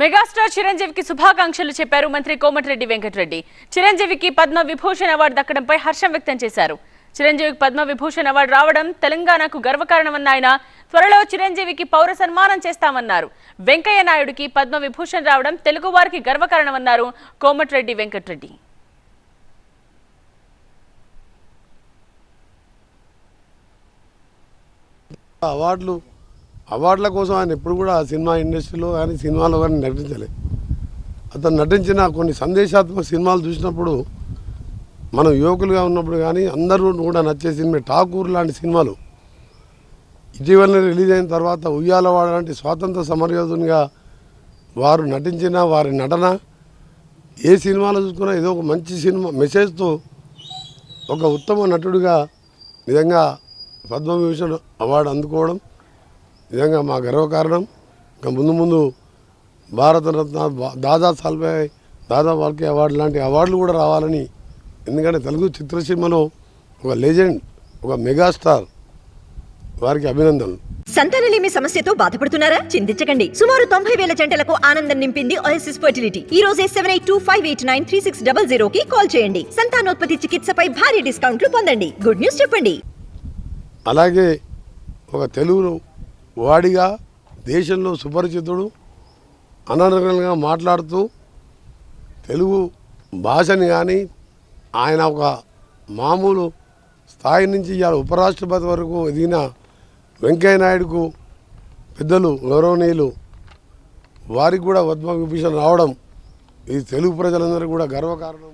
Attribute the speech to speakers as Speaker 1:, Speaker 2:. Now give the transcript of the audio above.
Speaker 1: Megastar చిరంజీవికి శుభాకాంక్షలు చెప్పారు మంత్రి కోమటిరెడ్డి వెంకటరెడ్డి. చిరంజీవికి పద్మ విభూషణ్ అవార్డు దక్కడంపై హర్షం వ్యక్తం చేశారు. చిరంజీవికి పద్మ విభూషణ్ అవార్డు రావడం తెలంగాణకు గర్వకారణమన్న ఆయన త్వరలో చిరంజీవికి పౌర సన్మానం చేస్తామన్నారు. వెంకయ్య నాయుడుకి పద్మ విభూషణ్ రావడం తెలుగు వారికి గర్వకారణమన్నారు కోమటిరెడ్డి వెంకటరెడ్డి.
Speaker 2: అవార్డులు అవార్డుల కోసం ఆయన ఎప్పుడు కూడా సినిమా ఇండస్ట్రీలో కానీ సినిమాలో కానీ నటించలే. అతను నటించిన కొన్ని సందేశాత్మక సినిమాలు చూసినప్పుడు మనం యువకులుగా ఉన్నప్పుడు కానీ అందరూ కూడా నచ్చే సినిమా ఠాకూర్ లాంటి సినిమాలు. ఇటీవలనే రిలీజ్ అయిన తర్వాత ఉయ్యాలవాడ లాంటి స్వాతంత్ర సమరయోధునిగా వారు నటించిన వారి నటన ఏ సినిమాలో చూసుకున్నా ఏదో ఒక మంచి సినిమా మెసేజ్తో ఒక ఉత్తమ నటుడిగా నిజంగా పద్మవిభూషణ్ అవార్డు అందుకోవడం నిజంగా మా గర్వకారణం ఇంకా ముందు ముందు భారతరత్న దాదా సాల్భాయ్ దాదా వాల్కే అవార్డు లాంటి అవార్డులు కూడా రావాలని. ఎందుకంటే తెలుగు చిత్రసీమలో ఒక లెజెండ్ ఒక మెగాస్టార్ వారికి అభినందనలు.
Speaker 3: సంతానలేమి సమస్యతో బాధపడుతున్నారా? చింతించకండి. సుమారు తొంభై వేల జంటలకు ఆనందం నింపింది ఓఎస్ఎస్ ఫర్టిలిటీ ఈ రోజే seven eight two five eight nine three six double zero కి కాల్ చేయండి. సంతానోత్పత్తి చికిత్సపై భారీ డిస్కౌంట్లు పొందండి. గుడ్ న్యూస్ చెప్పండి.
Speaker 2: అలాగే ఒక తెలుగు వాడిగా దేశంలో సుపరిచితుడు అనర్గళంగా మాట్లాడుతూ తెలుగు భాషని కానీ ఆయన ఒక మామూలు స్థాయి నుంచి ఇవాళ ఉపరాష్ట్రపతి వరకు ఎదిగిన వెంకయ్య నాయుడుకు పెద్దలు గౌరవనీయులు వారికి కూడా పద్మ విభూషణ్ రావడం ఇది తెలుగు ప్రజలందరూ కూడా గర్వకారణం.